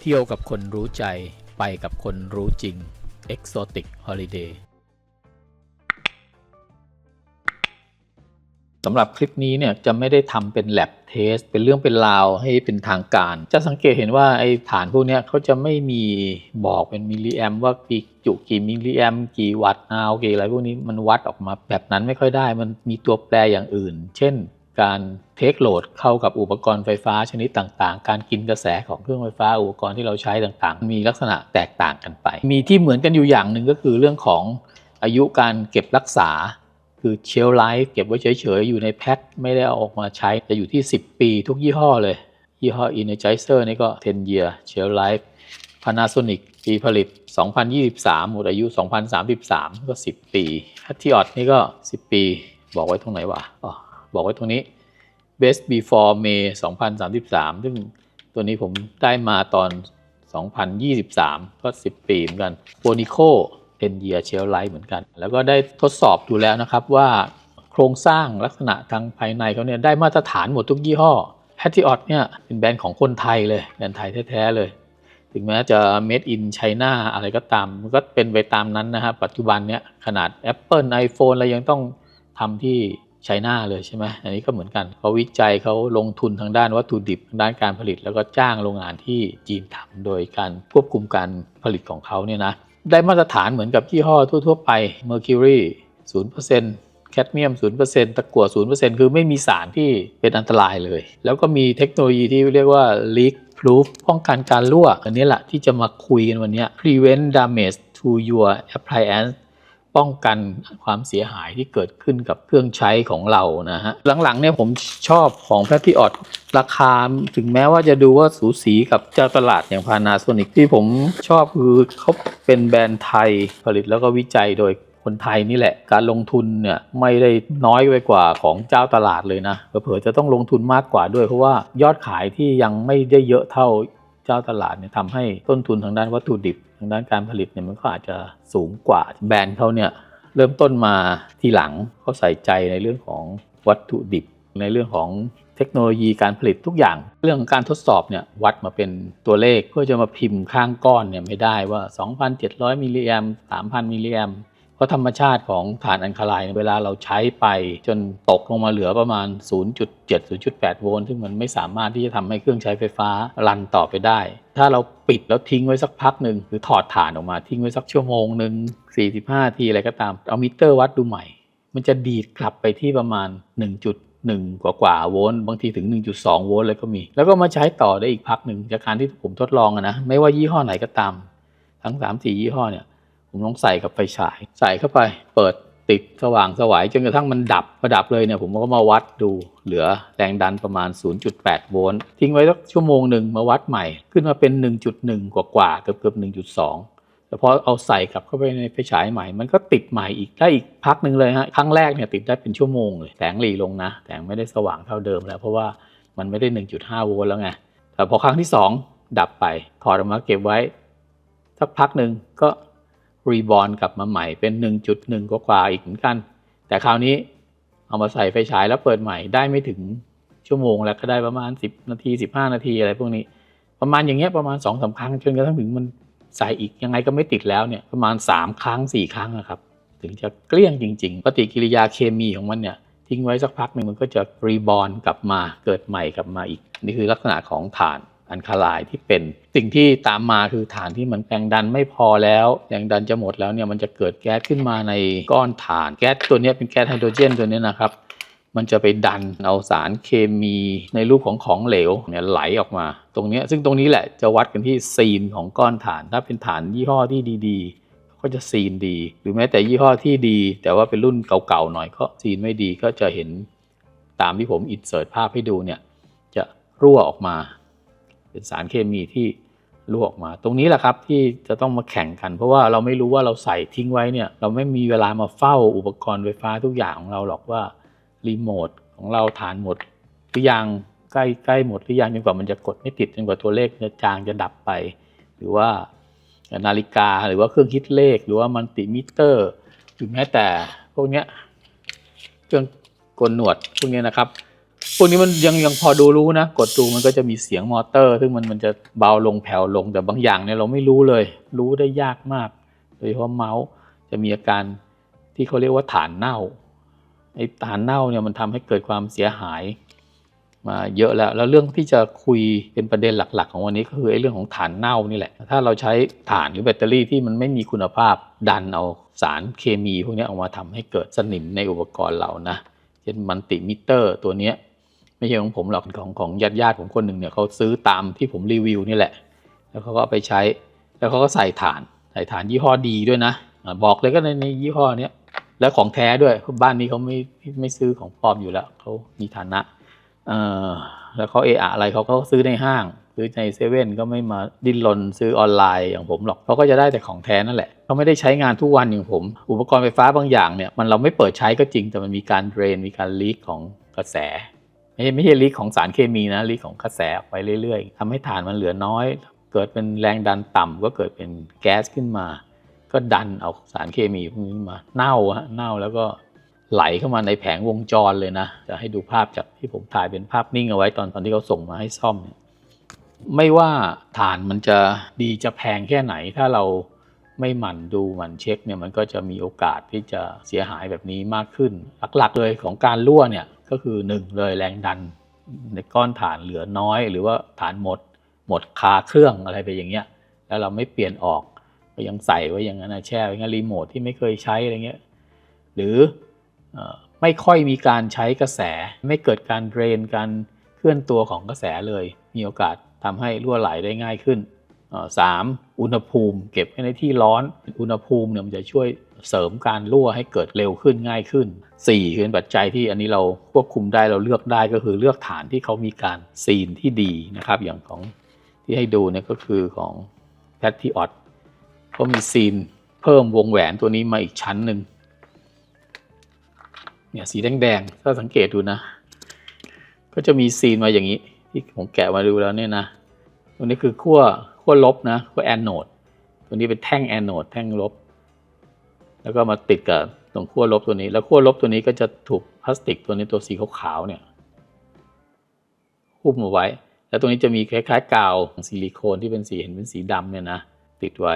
เที่ยวกับคนรู้ใจ ไปกับคนรู้จริง Exotic Holiday สำหรับคลิปนี้เนี่ยจะไม่ได้ทำเป็น lab test เป็นเรื่องเป็นราวให้เป็นทางการ จะสังเกตเห็นว่าไอ้ฐานพวกนี้เขาจะไม่มีบอกเป็นมิลลิแอมว่ากี่จุกี่มิลลิแอมกี่วัตต์อากี่อะไรพวกนี้มันวัดออกมาแบบนั้นไม่ค่อยได้ มันมีตัวแปรอย่างอื่น เช่น การเทคโหลดเข้ากับอุปกรณ์ไฟฟ้าชนิดต่างๆ การกินกระแสของเครื่องไฟฟ้าอุปกรณ์ที่เราใช้ต่างๆ มีลักษณะแตกต่างกันไป มีที่เหมือนกันอยู่อย่างหนึ่งก็คือเรื่องของอายุการเก็บรักษา คือเชลไลฟ์เก็บไว้เฉยๆ อยู่ในแพ็คไม่ได้เอาออกมาใช้จะอยู่ที่ 10 ปีทุกยี่ห้อเลย ยี่ห้อ Energizer นี่ก็ 10 year shelf life Panasonic ปีผลิต 2023 หมดอายุ 2033 ก็ 10 ปี p a t r i o t นี่ก็ 10 ปี บอกไว้ตรงไหนวะอ๋อ บอกไว้ตรงนี้ best before May 2033 ซึ่งตัวนี้ผมได้มาตอน 2023 ก็ 10 ปีเหมือนกัน Bonico 10 year shelf life เหมือนกัน แล้วก็ได้ทดสอบดูแล้วนะครับว่าโครงสร้างลักษณะทางภายในเขาเนี่ยได้มาตรฐานหมดทุกยี่ห้อ Patriot เนี่ยเป็นแบรนด์ของคนไทยเลยแบรนด์ไทยแท้ๆเลย ถึงแม้จะ made in China อะไรก็ตาม มันก็เป็นไปตามนั้นนะฮะปัจจุบันเนี้ยขนาด Apple iPhone อะไรยังต้องทำที่ ไชน่าเลยใช่ไหมอันนี้ก็เหมือนกันเขาวิจัยเขาลงทุนทางด้านวัตถุดิบทางด้านการผลิต แล้วก็จ้างโรงงานที่จีนทำโดยการควบคุมการผลิตของเขาเนี่ยนะได้มาตรฐานเหมือนกับยี่ห้อทั่ว ๆ ไป Mercury 0%แคดเมียม 0%ตะกั่ว 0%คือไม่มีสารที่เป็นอันตรายเลย แล้วก็มีเทคโนโลยีที่เรียกว่า leak proof ป้องกันการรั่ว อันนี้แหละที่จะมาคุยกันวันนี้ prevent damage to your appliance ป้องกันความเสียหายที่เกิดขึ้นกับเครื่องใช้ของเรานะฮะหลังๆเนี่ยผมชอบของ p a t r i o t ราคาถึงแม้ว่าจะดูว่าสูสีกับเจ้าตลาดอย่าง Panasonic ที่ผมชอบคือเขาเป็นแบรนด์ไทยผลิตแล้วก็วิจัยโดยคนไทยนี่แหละการลงทุนเนี่ยไม่ได้น้อยไปกว่าของเจ้าตลาดเลยนะเผลอจะต้องลงทุนมากกว่าด้วย เพราะว่ายอดขายที่ยังไม่ได้เยอะเท่าเจ้าตลาดเนี่ยทำให้ต้นทุนทางด้านวัตถุดิบ ทางด้านการผลิตเนี่ยมันก็อาจจะสูงกว่าแบรนด์เขาเนี่ยเริ่มต้นมาทีหลังเขาใส่ใจในเรื่องของวัตถุดิบ ในเรื่องของเทคโนโลยีการผลิตทุกอย่าง เรื่องของการทดสอบเนี่ยวัดมาเป็นตัวเลขเพื่อจะมาพิมพ์ข้างก้อนเนี่ยไม่ได้ว่า 2,700มิลลิแอม3,000มิลลิแอม ราะธรรมชาติของฐานอันคาลน์เวลาเราใช้ไปจนตกลงมาเหลือประมาณ 0.7 0.8 โวลต์ซึ่งมันไม่สามารถที่จะทำให้เครื่องใช้ไฟฟ้ารันต่อไปได้ ถ้าเราปิดแล้วทิ้งไว้สักพักหนึ่งหรือถอดฐานออกมาทิ้งไว้สักชั่วโมงหนึ่ง45 ทีอะไรก็ตาม เอามิเตอร์วัดดูใหม่ มันจะดีดกลับไปที่ประมาณ 1.1 กว่ากว่าโวลต์บางทีถึง 1.2 โวลต์เลยก็มี แล้วก็มาใช้ต่อได้อีกพักหนึ่งจากการที่ผมทดลองอะนะไม่ว่ายี่ห้อไหนก็ตาม ทั้ง 3-4 ยี่ห้อเนี่ย ผมลองใส่กับไฟฉาย ใส่เข้าไป เปิดติดสว่างสวายจนกระทั่งมันดับพอดับเลยเนี่ยผมก็มาวัดดูเหลือแรงดันประมาณ 0.8 โวลต์ทิ้งไว้สักชั่วโมงหนึ่งมาวัดใหม่ขึ้นมาเป็น 1.1 กว่ากว่าเกือบเกือบ1.2แต่พอเอาใส่กลับเข้าไปในไฟฉายใหม่ มันก็ติดใหม่อีกได้อีกพักหนึ่งเลยฮะ ครั้งแรกเนี่ยติดได้เป็นชั่วโมงเลย แสงหลีลงนะ แสงไม่ได้สว่างเท่าเดิมแล้ว เพราะว่ามันไม่ได้ 1.5 โวลต์แล้วไง แต่พอครั้งที่สองดับไป ถอดออกมาเก็บไว้ สักพักหนึ่งก็ รีบอร์นกลับมาใหม่เป็น 1.1 กว่าๆอีกเหมือนกัน แต่คราวนี้เอามาใส่ไฟฉายแล้วเปิดใหม่ได้ไม่ถึงชั่วโมงแล้วก็ได้ประมาณ 10 นาที 15 นาทีอะไรพวกนี้ ประมาณอย่างเงี้ยประมาณ2อสาครั้งจนกระทั่งถึงมันใส่อีกยังไงก็ไม่ติดแล้วเนี่ยประมาณ 3 ครั้ง 4 ครั้งนะครับ ถึงจะเกลี้ยงจริง ๆ ปฏิกิริยาเคมีของมันเนี่ยทิ้งไว้สักพักหนึ่งมันก็จะรีบอร์นกลับมาเกิดใหม่กลับมาอีก นี่คือลักษณะของฐาน อันคลน์ที่เป็นสิ่งที่ตามมาคือฐานที่มันแรงดันไม่พอแล้วแรงดันจะหมดแล้วเนี่ยมันจะเกิดแก๊สขึ้นมาในก้อนฐาน แก๊สตัวนี้เป็นแก๊สไฮโดรเจนตัวนี้นะครับมันจะไปดันเอาสารเคมีในรูปของของเหลวเนี่ยไหลออกมา ตรงนี้ซึ่งตรงนี้แหละจะวัดกันที่ซีนของก้อนฐาน ถ้าเป็นฐานยี่ห้อที่ดีๆ ก็จะซีนดี หรือแม้แต่ยี่ห้อที่ดี แต่ว่าเป็นรุ่นเก่าๆหน่อยก็ซีนไม่ดีก็จะเห็นตามที่ผมอินเสิร์ตภาพให้ดูเนี่ยจะรั่วออกมา เป็นสารเคมีที่รั่วออกมา ตรงนี้แหละครับที่จะต้องมาแข่งกัน เพราะว่าเราไม่รู้ว่าเราใส่ทิ้งไว้เนี่ยเราไม่มีเวลามาเฝ้าอุปกรณ์ไฟฟ้าทุกอย่างของเราหรอกว่ารีโมทของเราฐานหมดหรือยังใกล้ใกล้หมดหรือยังจนกว่ามันจะกดไม่ติดจนกว่าตัวเลขจะจางจะดับไป หรือว่านาฬิกาหรือว่าเครื่องคิดเลข หรือว่ามันติมิเตอร์หรือแม้แต่พวกเนี้ยเครื่องกลหนวดพวกเนี้ยนะครับ วกนี้มันยังยังพอดูรู้นะ กดดูมันก็จะมีเสียงมอเตอร์ ซึ่งมันมันจะเบาลงแผ่วลงแต่บางอย่างเนี่ยเราไม่รู้เลย รู้ได้ยากมาก โดยเฉพาะเมาส์จะมีอาการที่เขาเรียกว่าฐานเน่าไอ้ฐานเน่าเนี่ยมันทำให้เกิดความเสียหายมาเยอะแล้ว แล้วเรื่องที่จะคุยเป็นประเด็นหลัก ๆ ของวันนี้ก็คือไอ้เรื่องของฐานเน่านี่แหละ ถ้าเราใช้ฐานหรือแบตเตอรี่ที่มันไม่มีคุณภาพดันเอาสารเคมีพวกนี้ออกมาทำให้เกิดสนิมในอุปกรณ์เรานะ เช่นมัลติมิเตอร์ตัวเนี้ย ไม่ใช่ของผมหรอกของของญาติญาติๆผมคนหนึ่งเนี่ยเขาซื้อตามที่ผมรีวิวนี่แหละ แล้วเขาก็ไปใช้ แล้วเขาก็ใส่ฐานใส่ฐานยี่ห้อดีด้วยนะบอกเลยก็ในในยี่ห้อเนี้ยแล้วของแท้ด้วยบ้านนี้เขาไม่ไม่ซื้อของปลอมอยู่แล้วเขามีฐานะเออแล้วเขาเออะอะไรเขาก็ซื้อในห้างซื้อในเซเว่นก็ไม่มาดิ้นรนซื้อออนไลน์อย่างผมหรอกเขาก็จะได้แต่ของแท้นั่นแหละเขาไม่ได้ใช้งานทุกวันอย่างผม อุปกรณ์ไฟฟ้าบางอย่างเนี่ยมันเราไม่เปิดใช้ก็จริงแต่มันมีการเดรนมีการลีกของกระแส ไม่ใช่ลิกของสารเคมีนะลีกของกระแสออกไปเรื่อยๆทำให้ฐานมันเหลือน้อย เกิดเป็นแรงดันต่ำก็เกิดเป็นแก๊สขึ้นมา ก็ดันเอาสารเคมีพวกนี้มาเน่าฮะเน่าแล้วก็ไหลเข้ามาในแผงวงจรเลยนะ จะให้ดูภาพจากที่ผมถ่ายเป็นภาพนิ่งเอาไว้ตอนตอนที่เขาส่งมาให้ซ่อมเนี่ยไม่ว่าฐานมันจะดีจะแพงแค่ไหนถ้าเราไม่หมั่นดูหมั่นเช็คเนี่ยมันก็จะมีโอกาสที่จะเสียหายแบบนี้มากขึ้น หลักๆเลยของการรั่วเนี่ย ก็คือหนึ่งเลยแรงดันในก้อนฐานเหลือน้อย หรือว่าฐานหมดหมดคาเครื่องอะไรไปอย่างเงี้ย แล้วเราไม่เปลี่ยนออกก็ยังใส่ไว้อย่างนั้นนะแช่ไว้งั้นรีโมทที่ไม่เคยใช้อะไรเงี้ยหรืออไม่ค่อยมีการใช้กระแส ไม่เกิดการเดรนการเคลื่อนตัวของกระแสเลย มีโอกาสทำให้รั่วไหลได้ง่ายขึ้นสามอุณหภูมิ เก็บไว้ในที่ร้อน อุณหภูมิเนี่ยมันจะช่วย เสริมการรั่วให้เกิดเร็วขึ้นง่ายขึ้นสี่คือเป็นปัจจัยที่อันนี้เราควบคุมได้เราเลือกได้ก็คือเลือกฐานที่เขามีการซีนที่ดีนะครับ อย่างของที่ให้ดูเนี่ยก็คือของ p a t r i o t ก็มีซีนเพิ่มวงแหวนตัวนี้มาอีกชั้นหนึ่งเนี่ยสีแดงๆถ้าสังเกตดูนะ ก็จะมีซีนมาอย่างนี้ ที่ผมแกะมาดูแล้วเนี่ยนะตัวนี้คือขั้วขั้วลบนะขั้วแอนโนดตัวนี้เป็นแท่งแอนโนดแท่งลบ แล้วก็มาติดกับตรงขั้วลบตัวนี้ แล้วขั้วลบตัวนี้ก็จะถูกพลาสติกตัวนี้ตัวสีขาวๆเนี่ยหุ้มเอาไว้ แล้วตรงนี้จะมีคล้ายๆกาวซิลิโคนที่เป็นสีเห็นเป็นสีดำเนี่ยนะติดไว้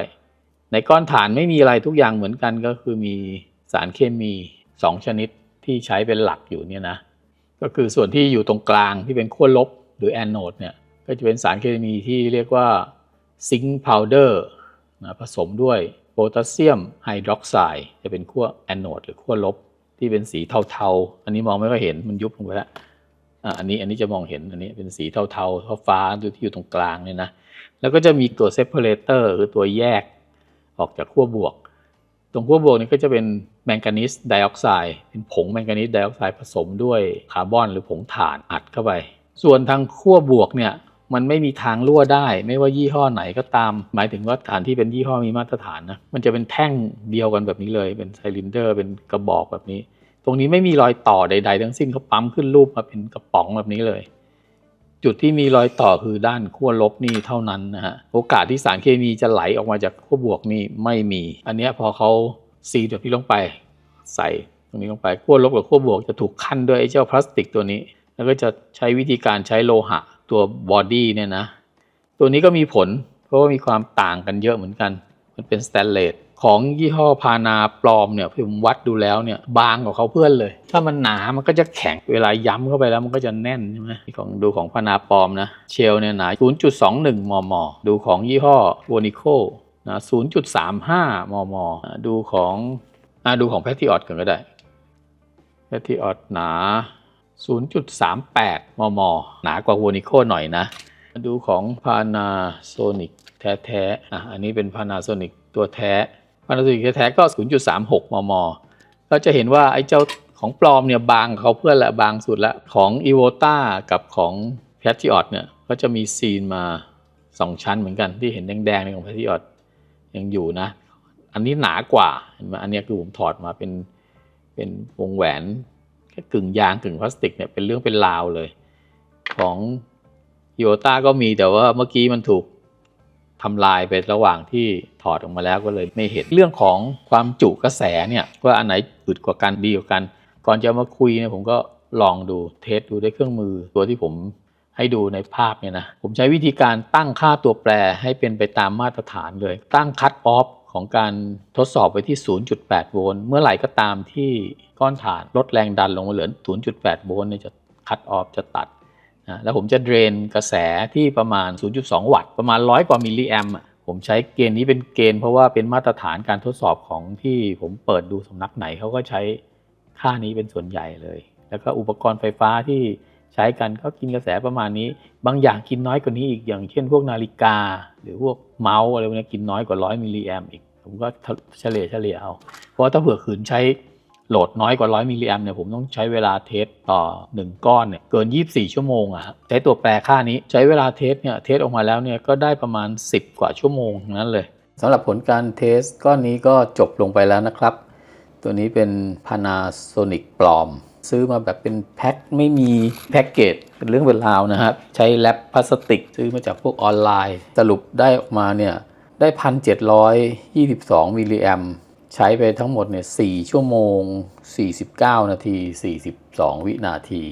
ในก้อนฐานไม่มีอะไรทุกอย่างเหมือนกันก็คือมีสารเคมี 2 ชนิดที่ใช้เป็นหลักอยู่เนี่ยนะก็คือส่วนที่อยู่ตรงกลางที่เป็นขั้วลบหรือแอนโนดเนี่ยก็จะเป็นสารเคมีที่เรียกว่าซิงค์พาวเดอร์ผสมด้วย โพแทสเซียมไฮดรอกไซด์จะเป็นขั้วแอนโนดหรือขั้วลบที่เป็นสีเทาๆ อันนี้มองไม่ค่อยเห็นมันยุบลงไปแล้วอันนี้อันนี้จะมองเห็นอันนี้เป็นสีเทาๆเทาฟ้าดูที่อยู่ตรงกลางเนี่ยนะแล้วก็จะมีตัวเซปเปอเรเตอร์คือตัวแยกออกจากขั้วบวก ตรงขั้วบวกนี่ก็จะเป็นแมงกานีสไดออกไซด์เป็นผงแมงกานีสไดออกไซด์ผสมด้วยคาร์บอนหรือผงถ่านอัดเข้าไป ส่วนทางขั้วบวกเนี่ย มันไม่มีทางรั่วได้ ไม่ว่ายี่ห้อไหนก็ตาม หมายถึงว่าฐานที่เป็นยี่ห้อมีมาตรฐานนะมันจะเป็นแท่งเดียวกันแบบนี้เลย เป็นไซลินเดอร์ เป็นกระบอกแบบนี้ ตรงนี้ไม่มีรอยต่อใด ๆ ทั้งสิ้นเขาปั๊มขึ้นรูปมาเป็นกระป๋องแบบนี้เลย จุดที่มีรอยต่อคือด้านขั้วลบนี่เท่านั้นนะฮะโอกาสที่สารเคมีจะไหลออกมาจากขั้วบวกนี่ไม่มี อันนี้พอเขาซีดแบบนี้ลงไป ใส่ตรงนี้ลงไปขั้วลบกับขั้วบวกจะถูกขั้นด้วยไอ้เจ้าพลาสติกตัวนี้ แล้วก็จะใช้วิธีการใช้โลหะ ตัวบอดี้เนี่ยนะ ตัวนี้ก็มีผล เพราะว่ามีความต่างกันเยอะเหมือนกัน มันเป็นสแตนเลสของยี่ห้อพานาปลอมเนี่ยผมวัดดูแล้วเนี่ยบางกว่าเขาเพื่อนเลย ถ้ามันหนามันก็จะแข็งเวลาย้ำเข้าไปแล้วมันก็จะแน่นใช่ไหมของดูของพานาปลอมนะ เชลเนี่ยหนา 0.21 มม ดูของยี่ห้อโวนิโคนะ 0.35 มม ดูของอะดูของแพท i ออ t กันก็ได้แพท i ออ t หนา 0.38 มม หนากว่าโวนิโคหน่อยนะ มาดูของ Panasonic แท้ๆอะอันนี้เป็น Panasonic ตัวแท้ Panasonic แท้ๆก็ 0.36 มม ก็จะเห็นว่าไอ้เจ้าของปลอมเนี่ยบางเขาเพื่อนละบางสุดละ ของ e v o t a กับของ Patriot เนี่ย ก็จะมีซีนมา 2 ชั้นเหมือนกันที่เห็นแดงๆในของ Patriot ยังอยู่นะ อันนี้หนากว่าเห็นไหมอันนี้คือผมถอดมาเป็นเป็นวงแหวน แค่กึ่งยางกึ่งพลาสติกเนี่ยเป็นเรื่องเป็นราวเลย ของโยต้าก็มีแต่ว่าเมื่อกี้มันถูกทำลายไประหว่างที่ถอดออกมาแล้วก็เลยไม่เห็นเรื่องของความจุกระแสเนี่ยว่าอันไหนอึดกว่ากันดีกว่ากัน ก่อนจะมาคุยเนี่ยผมก็ลองดูเทสดูด้วยเครื่องมือ ตัวที่ผมให้ดูในภาพเนี่ยนะผมใช้วิธีการตั้งค่าตัวแปรให้เป็นไปตามมาตรฐานเลย ตั้งคัตออฟ ของการทดสอบไว้ที่ 0.8 โวลต์ เมื่อไหร่ก็ตามที่ก้อนถ่านลดแรงดันลงมาเหลือ 0.8 โวลต์เนี่ยจะคัตออฟจะตัดนะแล้วผมจะเดรนกระแสที่ประมาณ 0.2 วัตต์ ประมาณ 100 กว่ามิลลิแอมป์ผมใช้เกณฑ์นี้เป็นเกณฑ์เพราะว่าเป็นมาตรฐานการทดสอบของที่ผมเปิดดูสำนักไหนเขาก็ใช้ค่านี้เป็นส่วนใหญ่เลย แล้วก็อุปกรณ์ไฟฟ้าที่ ใช้กันก็กินกระแสประมาณนี้ บางอย่างกินน้อยกว่านี้อีกอย่างเช่น พวกนาฬิกา หรือพวกเมาส์อะไรพวกนี้กินน้อยกว่า100มิลลิแอมอีก ผมก็เฉลี่ยเฉลี่ยเอา เพราะว่าถ้าเผื่อขืนใช้โหลดน้อยกว่า100มิลลิแอมเนี่ยผมต้องใช้เวลาเทสต่อ 1 ก้อนเนี่ยเกิน 24 ชั่วโมงอะใช้ตัวแปรค่านี้ใช้เวลาเทสเนี่ยเทสออกมาแล้วเนี่ยก็ได้ประมาณ 10 กว่าชั่วโมงทั้งนั้นเลยสำหรับผลการเทสก้อนนี้ก็จบลงไปแล้วนะครับ ตัวนี้เป็น Panasonic ปลอม ซื้อมาแบบเป็นแพ็คไม่มีแพ็กเกจเป็นเรื่องเป็นราวนะครับ ใช้แรปพลาสติกซื้อมาจากพวกออนไลน์ สรุปได้ออกมาเนี่ยได้ 1,722 มิลลิแอมใช้ไปทั้งหมดเนี่ย 4 ชั่วโมง 49 นาที 42 วินาที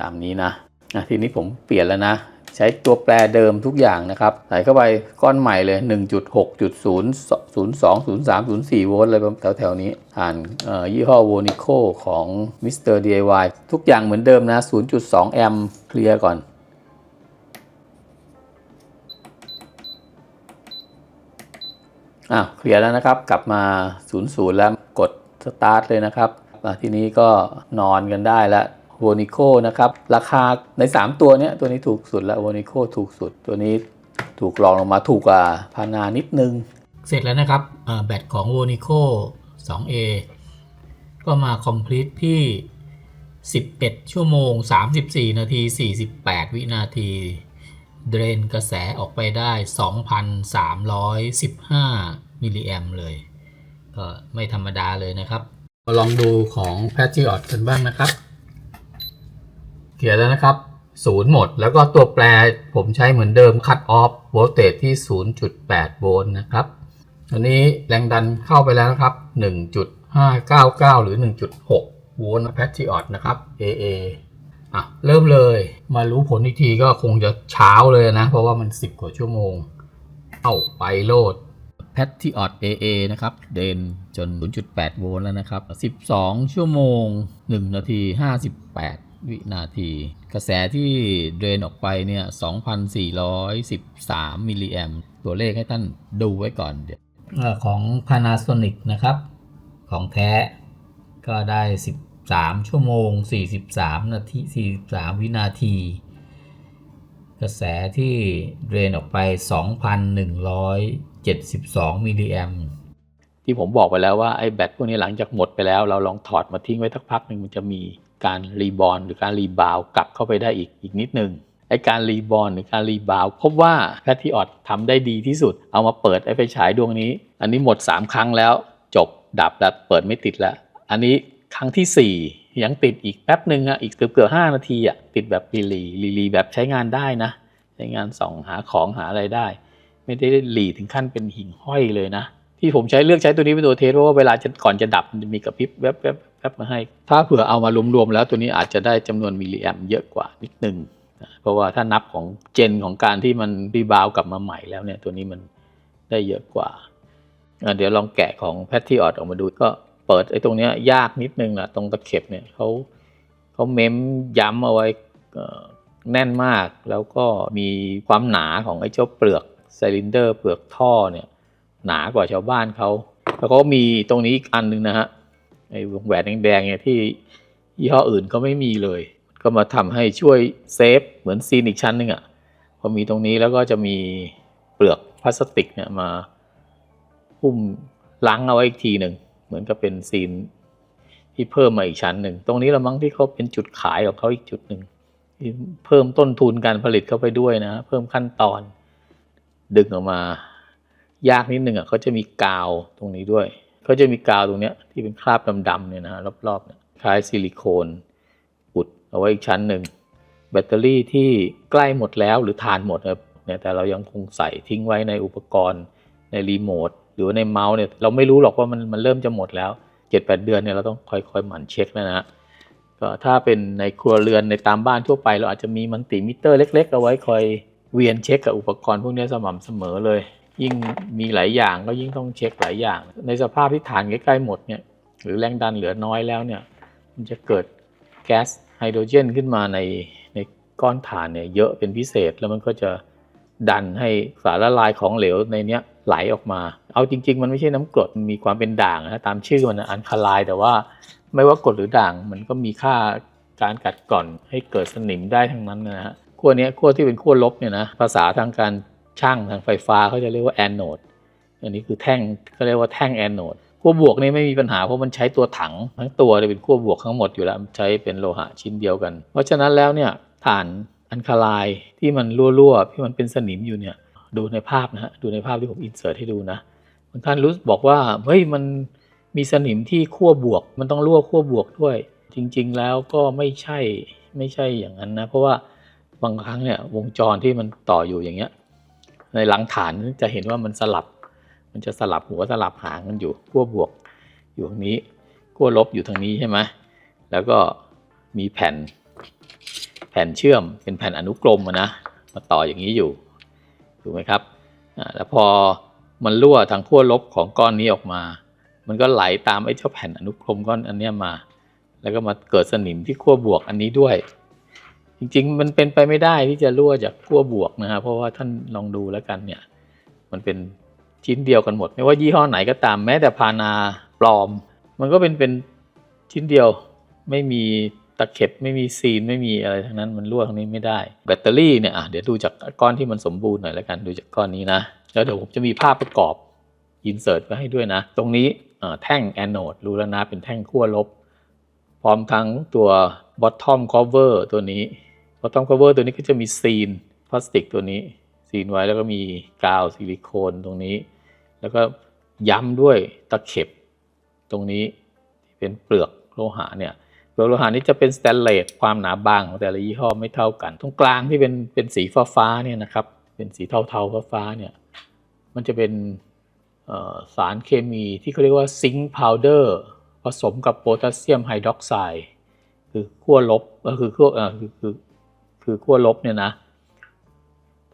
ตามนี้นะนะทีนี้ผมเปลี่ยนแล้วนะ ใช้ตัวแปรเดิมทุกอย่างนะครับ ใส่เข้าไปก้อนใหม่เลย 1.6.0020304 โวลต์อะไรแถวๆนี้ผ่านยี่ห้อ Wonico ของ Mr. DIY ทุกอย่างเหมือนเดิมนะ 0.2 แอมป์เคลียร์ก่อนอะเคลียร์แล้วนะครับ กลับมา 00 แล้วกดสตาร์ทเลยนะครับทีนี้ก็นอนกันได้แล้ว โวนิโคนะครับ ราคาใน 3 ตัวเนี้ยตัวนี้ถูกสุดแล้วโวนิโคถูกสุด ตัวนี้ถูกรองลงมาถูกกว่าพานานิดนึง เสร็จแล้วนะครับแบตของ w o n i c o 2A ก็มา complete ที่ 11 ชั่วโมง 34 นาที 48 วินาที เดรนกระแสออกไปได้ 2,315 มิลลิแอมเลย ก็ไม่ธรรมดาเลยนะครับ ลองดูของ p a t r i o t กันบ้างนะครับ เขียนแล้วนะครับศูนย์หมด แล้วก็ตัวแปรผมใช้เหมือนเดิม cut off voltage ที่ 0.8 โวลต์นะครับอันนี้แรงดันเข้าไปแล้วนะครับ 1.599 หรือ 1.6 โวลต์ p a t r i o t นะครับ AA อะ เริ่มเลย มารู้ผลอีกทีก็คงจะเช้าเลยนะ เพราะว่ามัน 10 กว่าชั่วโมงเอาไปโลดแพทที่ออด AA นะครับ เดินจน 0.8 โวลต์แล้วนะครับ 12 ชั่วโมง 1 นาที 58 วินาที กระแสที่เดรนออกไปเนี่ย 2,413 มิลลิแอมตัวเลขให้ท่านดูไว้ก่อนเดี๋ยวของ Panasonic นะครับ ของแท้ก็ได้ 13 ชั่วโมง 43 นาที 43 วินาที กระแสที่เดรนออกไป 2,172 มิลลิแอมที่ผมบอกไปแล้วว่าไอ้แบตพวกนี้หลังจากหมดไปแล้ว เราลองถอดมาทิ้งไว้สักพักหนึ่งมันจะมี การรีบอลหรือการรีบาวกลับเข้าไปได้อีกอีกนิดนึงไอ้การรีบอลหรือการรีบาวพบว่าแพทที่ออดทำได้ดีที่สุด เอามาเปิดไอ้ไฟฉายดวงนี้ อันนี้หมด 3 ครั้งแล้ว จบดับแล้วเปิดไม่ติดแล้ว อันนี้ครั้งที่ 4 ยังติดอีกแป๊บหนึ่งอะอีกเกือบเกือบห้านาทีอะติดแบบรีลีรีลีแบบใช้งานได้นะ ใช้งานส่องหาของหาอะไรได้ ไม่ได้หลีถึงขั้นเป็นหิ่งห้อยเลยนะ ที่ผมใช้เลือกใช้ตัวนี้เป็นตัวเทสเพราะว่าเวลาจะก่อนจะดับมันจะมีกระพริบแวบแวบแวบมาให้ ถ้าเผื่อเอามารวมๆแล้วตัวนี้อาจจะได้จำนวนมิลลิแอมเยอะกว่านิดนึงเพราะว่าถ้านับของเจนของการที่มันรีบาวกลับมาใหม่แล้วเนี่ยตัวนี้มันได้เยอะกว่า เดี๋ยวลองแกะของแพทที่ออดออกมาดูก็เปิดไอ้ตรงเนี้ยยากนิดนึงนะตรงตะเข็บเนี่ยเขาเขาเม้มย้ำเอาไว้แน่นมากแล้วก็มีความหนาของไอ้เจ้าเปลือกไซลินเดอร์เปลือกท่อเนี่ย หนากว่าชาวบ้านเขาแล้วก็มีตรงนี้อีกอันหนึงนะฮะไอ้วงแหวนแดงๆเนี่ยที่ยี่ห้ออื่นเขาไม่มีเลย ก็มาทำให้ช่วยเซฟเหมือนซีนอีกชั้นหนึงอะ่ะพอมีตรงนี้แล้วก็จะมีเปลือกพลาสติกเนี่ยมาหุ้มล้างเอาไว้อีกทีหนึ่งเหมือนกับเป็นซีนที่เพิ่มมาอีกชั้นหนึ่งตรงนี้ละมั้งที่เขาเป็นจุดขายของเขาอีกจุดหนึ่งเพิ่มต้นทุนการผลิตเข้าไปด้วยนะ เพิ่มขั้นตอนดึงออกมา ยากนิดนึงอะเขาจะมีกาวตรงนี้ด้วยเขาจะมีกาวตรงเนี้ยที่เป็นคราบดำๆเนี่ยนะฮะรอบๆเนี่ยคล้ายซิลิโคนอุดเอาไว้อีกชั้นหนึ่งแบตเตอรี่ที่ใกล้หมดแล้วหรือทานหมดครับเนี่ยแต่เรายังคงใส่ทิ้งไว้ในอุปกรณ์ในรีโมทหรือในเมาส์เนี่ยเราไม่รู้หรอกว่ามันมันเริ่มจะหมดแล้ว 7-8 เดือนเนี่ยเราต้องคอยคอยหมั่นเช็คแล้วนะก็ถ้าเป็นในครัวเรือนในตามบ้านทั่วไป เราอาจจะมีมันติมิเตอร์เล็ก ๆ เอาไว้คอยเวียนเช็คกับอุปกรณ์พวกนี้สม่ำเสมอเลย ยิ่งมีหลายอย่างก็ยิ่งต้องเช็คหลายอย่าง ในสภาพที่ฐานใกล้ๆหมดเนี่ยหรือแรงดันเหลือน้อยแล้วเนี่ยมันจะเกิดแก๊สไฮโดรเจนขึ้นมาในในก้อนฐานเนี่ยเยอะเป็นพิเศษแล้วมันก็จะดันให้สารละลายของเหลวในเนี้ยไหลออกมา เอาจริง ๆ มันไม่ใช่น้ำกรดมีความเป็นด่างนะตามชื่อมันอันคาไลแต่ว่าไม่ว่ากรดหรือด่างมันก็มีค่าการกัดกร่อนให้เกิดสนิมได้ทั้งนั้นนะฮะขั้วเนี้ยขั้วที่เป็นขั้วลบเนี่ยนะภาษาทางการ ช่างทางไฟฟ้าเขาจะเรียกว่าแอนโนดอันนี้คือแท่งเขาเรียกว่าแท่งแอนโนดขั้วบวกนี่ไม่มีปัญหาเพราะมันใช้ตัวถังทั้งตัวเลยเป็นขั้วบวกทั้งหมดอยู่แล้วใช้เป็นโลหะชิ้นเดียวกัน เพราะฉะนั้นแล้วเนี่ยฐานอันคาลน์ที่มันรั่วๆที่มันเป็นสนิมอยู่เนี่ยดูในภาพนะฮะดูในภาพที่ผมอินเสิร์ตให้ดูนะบางท่านรู้บอกว่าเฮ้ยมันมีสนิมที่ขั้วบวก มันต้องรั่วขั้วบวกด้วย จริง ๆ แล้วก็ไม่ใช่ไม่ใช่อย่างนั้นนะเพราะว่าบางครั้งเนี่ยวงจรที่มันต่ออยู่อย่างเงี้ย ในหลังฐานจะเห็นว่ามันสลับ มันจะสลับหัวสลับหางกันอยู่ขั้วบวกอยู่ทางนี้ขั้วลบอยู่ทางนี้ใช่ไหมแล้วก็มีแผ่นแผ่นเชื่อมเป็นแผ่นอนุกรมนะมาต่ออย่างนี้อยู่ถูกไหมครับแล้วพอมันรั่วทางขั้วลบของก้อนนี้ออกมา มันก็ไหลตามไอ้เจ้าแผ่นอนุกรมก้อนอันนี้มา แล้วก็มาเกิดสนิมที่ขั้วบวกอันนี้ด้วย จริงๆ มันเป็นไปไม่ได้ที่จะรั่วจากขั้วบวกนะฮะเพราะว่าท่านลองดูแล้วกันเนี่ย มันเป็นชิ้นเดียวกันหมด ไม่ว่ายี่ห้อไหนก็ตามแม้แต่พานาปลอม มันก็เป็นเป็นชิ้นเดียวไม่มีตะเข็บไม่มีซีนไม่มีอะไรทั้งนั้นมันรั่วทั้งนี้ไม่ได้ แบตเตอรี่เนี่ยอะเดี๋ยวดูจากก้อนที่มันสมบูรณ์หน่อยแล้วกันดูจากก้อนนี้นะ แล้วเดี๋ยวผมจะมีภาพประกอบอินเสิร์ตไว้ให้ด้วยนะ ตรงนี้อ่อแท่งแอนโนดรู้แล้วนะเป็นแท่งขั้วลบ พร้อมทั้งตัว bottom cover ตัวนี้ bottom cover ตัวนี้ก็จะมีซีนพลาสติกตัวนี้ซีนไว้แล้วก็มีกาวซิลิโคนตรงนี้ แล้วก็ย้ำด้วยตะเข็บตรงนี้ที่เป็นเปลือกโลหะเนี่ยเปลือกโลหะนี้จะเป็นสแตนเลสความหนาบางของแต่ละยี่ห้อไม่เท่ากัน ตรงกลางที่เป็นเป็นสีฟ้าฟ้าๆเนี่ยนะครับเป็นสีเทาๆฟ้าฟ้าๆเนี่ยมันจะเป็นสารเคมีที่เขาเรียกว่าซิงค์พาวเดอร์ผสมกับโพแทสเซียมไฮดรอกไซด์คือขั้วลบก็คือขั้วอ่อคือ คือขั้วลบเนี่ยนะ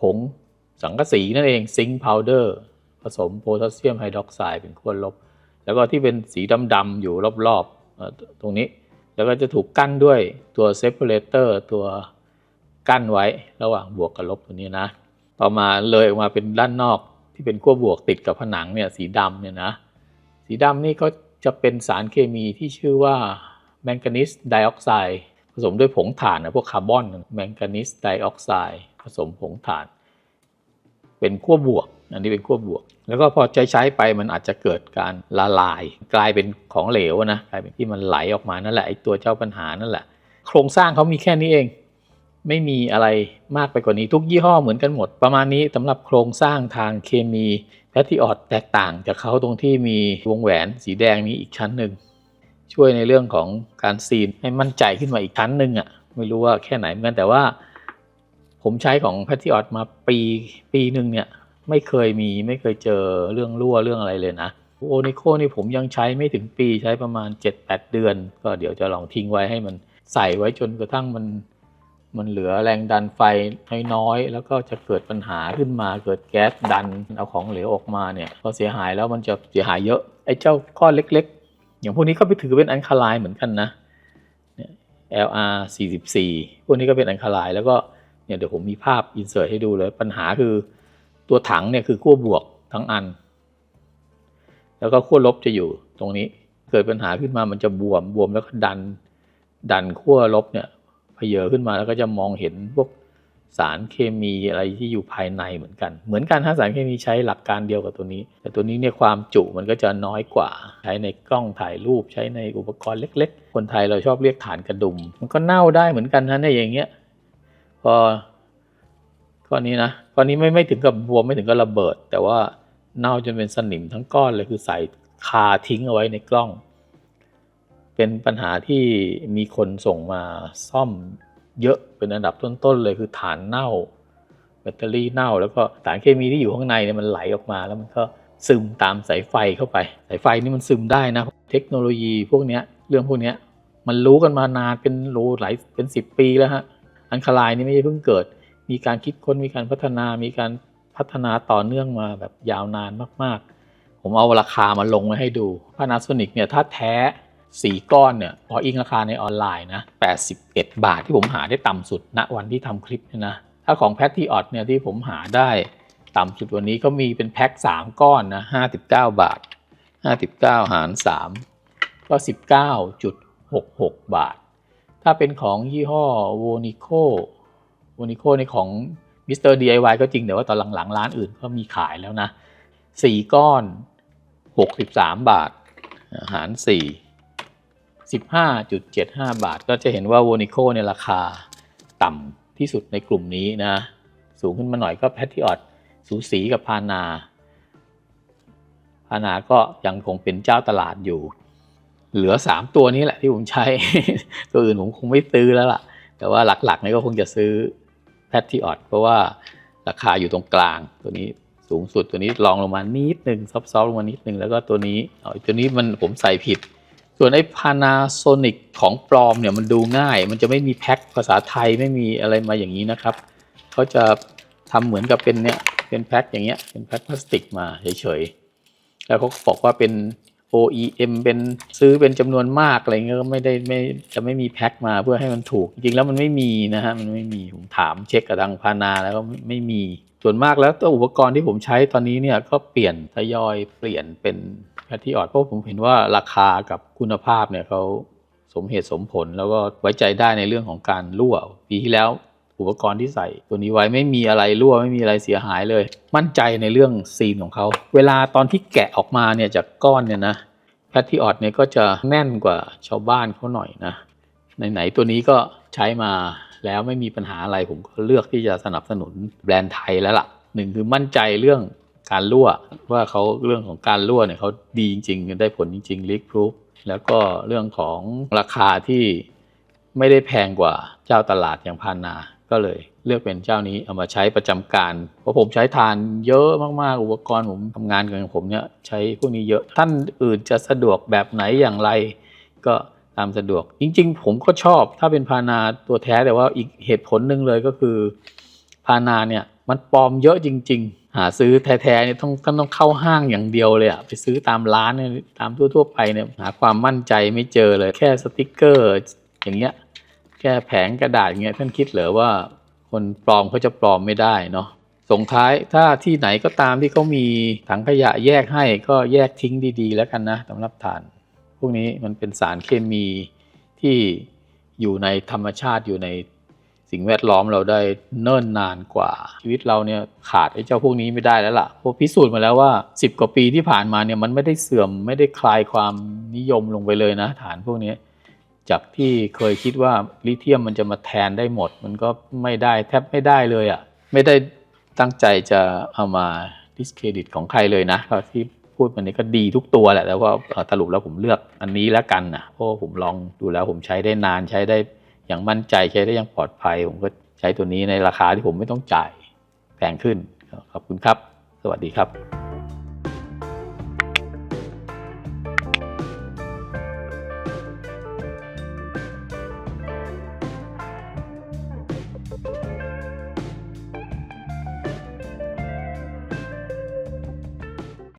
ผงสังกะสีนั่นเองซิงค์พาวเดอร์ผสมโพแทสเซียมไฮดรอกไซด์เป็นขั้วลบ แล้วก็ที่เป็นสีดำๆอยู่รอบๆตรงนี้ แล้วก็จะถูกกั้นด้วยตัวเซปเปอเรเตอร์ตัวกั้นไว้ระหว่างบวกกับลบตัวนี้นะ ต่อมาเลยออกมาเป็นด้านนอกที่เป็นขั้วบวกติดกับผนังเนี่ยสีดำเนี่ยนะ สีดำนี่ก็จะเป็นสารเคมีที่ชื่อว่าแมงกานีสไดออกไซด์ ผสมด้วยผงถ่านนะพวกคาร์บอนแมงกานีสไดออกไซด์ผสมผงถ่าน เป็นขั้วบวก อันนี้เป็นขั้วบวก แล้วก็พอใช้ใช้ไปมันอาจจะเกิดการละลาย กลายเป็นของเหลวนะกลายเป็นที่มันไหลออกมานั่นแหละไอ้ตัวเจ้าปัญหานั่นแหละ โครงสร้างเขามีแค่นี้เอง ไม่มีอะไรมากไปกว่านี้ทุกยี่ห้อเหมือนกันหมด ประมาณนี้สำหรับโครงสร้างทางเคมีแพทริออตแตกต่างจากเขาตรงที่มีวงแหวนสีแดงนี้อีกชั้นหนึ่ง ช่วยในเรื่องของการซีนให้มั่นใจขึ้นมาอีกชั้นหนึ่งอะ่ะไม่รู้ว่าแค่ไหนเหมือนกันแต่ว่า ผมใช้ของแพทริออตมาปีปีหนึ่งเนี่ยไม่เคยมีไม่เคยเจอเรื่องรั่วเรื่องอะไรเลยนะโอนิโคนี่ผมยังใช้ไม่ถึงปีใช้ประมาณ 7-8 เดือน ก็เดี๋ยวจะลองทิ้งไว้ให้มันใส่ไว้จนกระทั่งมันมันเหลือแรงดันไฟน้อยๆ แล้วก็จะเกิดปัญหาขึ้นมาเกิดแก๊สดันเอาของเหลวออกมาเนี่ยพอเสียหายแล้วมันจะเสียหายเยอะไอ้เจ้าก้อเล็ก อย่างพวกนี้ก็ไปถือเป็นอันคาไลน์เหมือนกันนะเนี่ย LR 44พวกนี้ก็เป็นอันคาไลน์แล้วก็เนี่ยเดี๋ยวผมมีภาพอินเสิร์ตให้ดูเลย ปัญหาคือตัวถังเนี่ยคือขั้วบวกทั้งอัน แล้วก็ขั้วลบจะอยู่ตรงนี้เกิดปัญหาขึ้นมามันจะบวมบวมแล้วก็ดัน ดันขั้วลบเนี่ยเพเยอขึ้นมาแล้วก็จะมองเห็นพวก สารเคมีอะไรที่อยู่ภายในเหมือนกัน เหมือนกันถ้าสารเคมีใช้หลักการเดียวกับตัวนี้ แต่ตัวนี้เนี่ยความจุมันก็จะน้อยกว่า ใช้ในกล้องถ่ายรูปใช้ในอุปกรณ์เล็ก ๆ คนไทยเราชอบเรียกฐานกระดุม มันก็เน่าได้เหมือนกันนะในอย่างเงี้ยพอก้อนนี้นะก้อนนี้ไม่ไม่ถึงกับบวมไม่ถึงกับระเบิด แต่ว่าเน่าจนเป็นสนิมทั้งก้อนเลยคือใส่คาทิ้งเอาไว้ในกล้อง เป็นปัญหาที่มีคนส่งมาซ่อม เยอะเป็นอันดับต้นๆเลยคือฐานเน่า แบตเตอรี่เน่า แล้วก็สารเคมีที่อยู่ข้างในเนี่ยมันไหลออกมา แล้วมันก็ซึมตามสายไฟเข้าไป สายไฟนี่มันซึมได้นะ เทคโนโลยีพวกเนี้ยเรื่องพวกเนี้ยมันรู้กันมานานเป็นรู้หลายเป็นสิบปีแล้วฮะอันคลายนี่ไม่ใช่เพิ่งเกิด มีการคิดค้นมีการพัฒนา มีการพัฒนาต่อเนื่องมาแบบยาวนานมากๆ ผมเอาราคามาลงไว้ให้ดู Panasonic เนี่ยถ้าแท้ 4ก้อนเนี่ยพออิงราคาในออนไลน์นะ81 บาทที่ผมหาได้ต่ำสุดณวันที่ทำคลิปเนี่ยนะถ้าของ p a t r i o t เนี่ยที่ผมหาได้ต่ำสุดวันนี้ก็มีเป็นแพ็ค3 ก้อนนะ59 บาท 59 หาร 3 ก็ 19.66 บาท ถ้าเป็นของยี่ห้อ w o n i c o w o n i c o ในของ Mr. DIY ก็จริงแต่ว่าตอนหลังๆ ร้านอื่นก็มีขายแล้วนะ 4 ก้อน 63 บาท หาร 4 15.75 บาท ก็จะเห็นว่า w o n i c o เนี่ยราคาต่ำที่สุดในกลุ่มนี้นะ สูงขึ้นมาหน่อยก็ p a t r i o t สูสีกับพานา พานาก็ยังคงเป็นเจ้าตลาดอยู่ เหลือ 3 ตัวนี้แหละที่ผมใช้ ตัวอื่นผมคงไม่ซื้อแล้วล่ะ แต่ว่าหลักๆนี่ก็คงจะซื้อ p a t r i o t เพราะว่าราคาอยู่ตรงกลางตัวนี้สูงสุดตัวนี้ลองลงมานิดนึงซอฟๆลงมานิดนึงแล้วก็ตัวนี้อ๋อตัวนี้มันผมใส่ผิด ส่วนไอ้ Panasonic ของปลอมเนี่ยมันดูง่าย มันจะไม่มีแพ็คภาษาไทยไม่มีอะไรมาอย่างนี้นะครับเขาจะทำเหมือนกับเป็นเนี่ยเป็นแพ็คอย่างเงี้ยเป็นแพ็คพลาสติกมาเฉยๆแล้วเขาบอกว่าเป็น OEM เป็นซื้อเป็นจำนวนมากอะไรเงี้ยก็ไม่ได้ไม่จะไม่มีแพ็คมาเพื่อให้มันถูก จริงๆแล้วมันไม่มีนะฮะมันไม่มีผมถามเช็คกับทางพานาแล้วก็ไม่ไม่มีส่วนมากแล้วตัวอุปกรณ์ที่ผมใช้ตอนนี้เนี่ยก็เปลี่ยนทยอยเปลี่ยนเป็น แพทที่ออดเพราะผมเห็นว่าราคากับคุณภาพเนี่ยเขาสมเหตุสมผลแล้วก็ไว้ใจได้ในเรื่องของการรั่ว ปีที่แล้วอุปกรณ์ที่ใส่ ตัวนี้ไว้ไม่มีอะไรรั่วไม่มีอะไรเสียหายเลย มั่นใจในเรื่องซีนของเขา เวลาตอนที่แกะออกมาเนี่ยจากก้อนเนี่ยนะแพทที่ออดเนี่ยก็จะแน่นกว่าชาวบ้านเขาหน่อยนะไหนๆตัวนี้ก็ใช้มาแล้วไม่มีปัญหาอะไรผมก็เลือกที่จะสนับสนุนแบรนด์ไทยแล้วล่ะหนึ่งคือมั่นใจเรื่อง การรั่วว่าเขาเรื่องของการรั่วเนี่ยเขาดีจริงๆได้ผลจริงๆ leak proof แล้วก็เรื่องของราคาที่ไม่ได้แพงกว่าเจ้าตลาดอย่างพานา ก็เลยเลือกเป็นเจ้านี้เอามาใช้ประจำการ เพราะผมใช้ทานเยอะมากๆ อุปกรณ์ผมทำงานกันของผมเนี่ยใช้พวกนี้เยอะ ท่านอื่นจะสะดวกแบบไหนอย่างไร ก็ตามสะดวก จริง ๆ ผมก็ชอบถ้าเป็นพานาตัวแท้แต่ว่าอีกเหตุผลหนึ่งเลยก็คือพานาเนี่ยมันปลอมเยอะจริง ๆ หาซื้อแท้ๆเนี่ยต้องต้องต้องเข้าห้างอย่างเดียวเลยอะไปซื้อตามร้านเนี่ยตามทั่วๆไปเนี่ยหาความมั่นใจไม่เจอเลยแค่สติกเกอร์อย่างเงี้ยแค่แผงกระดาษอย่างเงี้ยท่านคิดเหรอว่าคนปลอมเขาจะปลอมไม่ได้เนาะส่งท้ายถ้าที่ไหนก็ตามที่เขามีถังขยะแยกให้ก็แยกทิ้งดีๆ แล้วกันนะสำหรับฐาน พวกนี้มันเป็นสารเคมีที่อยู่ในธรรมชาติอยู่ใน สิ่งแวดล้อมเราได้เนิ่นนานกว่า ชีวิตเราเนี่ยขาดไอ้เจ้าพวกนี้ไม่ได้แล้วล่ะเพราะพิสูจน์มาแล้วว่า 10 กว่าปีที่ผ่านมาเนี่ยมันไม่ได้เสื่อมไม่ได้คลายความนิยมลงไปเลยนะ ฐานพวกนี้จากที่เคยคิดว่าลิเธียมมันจะมาแทนได้หมด มันก็ไม่ได้แทบไม่ได้เลยอะ่ะไม่ได้ตั้งใจจะเอามาดิสเครดิตของใครเลยนะที่พูดมันนี้ก็ดีทุกตัวแหละแต่ว่าสรุปแล้วผมเลือกอันนี้แล้วกันนะเพราะผมลองดูแล้วผมใช้ได้นานใช้ได้ อย่างมั่นใจใช้ได้อย่างปลอดภัย ผมก็ใช้ตัวนี้ในราคาที่ผมไม่ต้องจ่ายแพงขึ้น ขอบคุณครับ สวัสดีครับ